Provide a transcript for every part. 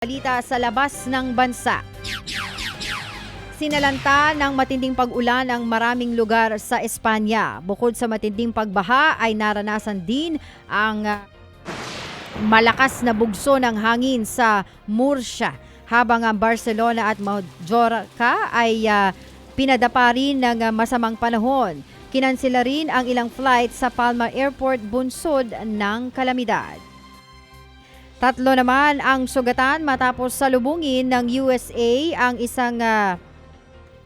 Balita sa labas ng bansa. Sinalanta ng matinding pag-ulan ang maraming lugar sa Espanya. Bukod sa matinding pagbaha ay naranasan din ang ah, malakas na bugso ng hangin sa Murcia habang ang Barcelona at Majorca ay ah, pinadapa rin ng ah, masamang panahon. Kinansela rin ang ilang flight sa Palma Airport bunsod ng kalamidad. Tatlo naman ang sugatan matapos salubungin ng USA ang isang ah,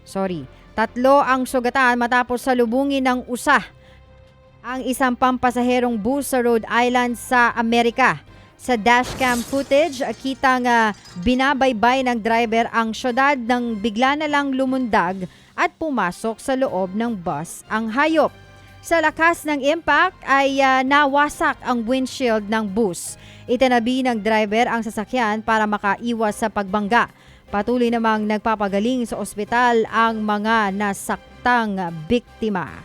sorry, tatlo ang sugatan matapos salubungin ng USA ang isang pampasaherong bus sa Rhode Island sa Amerika. Sa dashcam footage, kitang ah, binabaybay ng driver ang syudad nang bigla na lang lumundag at pumasok sa loob ng bus ang hayop. Sa lakas ng impact ay ah, nawasak ang windshield ng bus. Itinabi ng driver ang sasakyan para makaiwas sa pagbangga. Patuloy namang nagpapagaling sa ospital ang mga nasaktang biktima.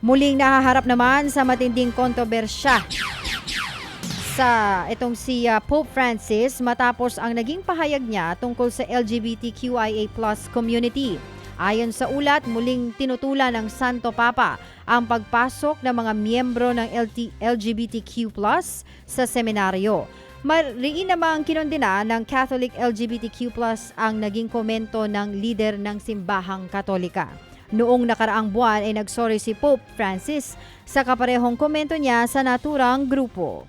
Muling nahaharap naman sa matinding kontrobersya sa itong si ah, Pope Francis matapos ang naging pahayag niya tungkol sa LGBTQIA+ community. Ayon sa ulat, muling tinutulan ng Santo Papa ang pagpasok ng mga miyembro ng LT LGBTQ+ sa seminaryo. Mariin namang kinondena ng Catholic LGBTQ+ ang naging komento ng leader ng simbahang Katolika. Noong nakaraang buwan ay nagsorry si Pope Francis sa kaparehong komento niya sa naturang grupo.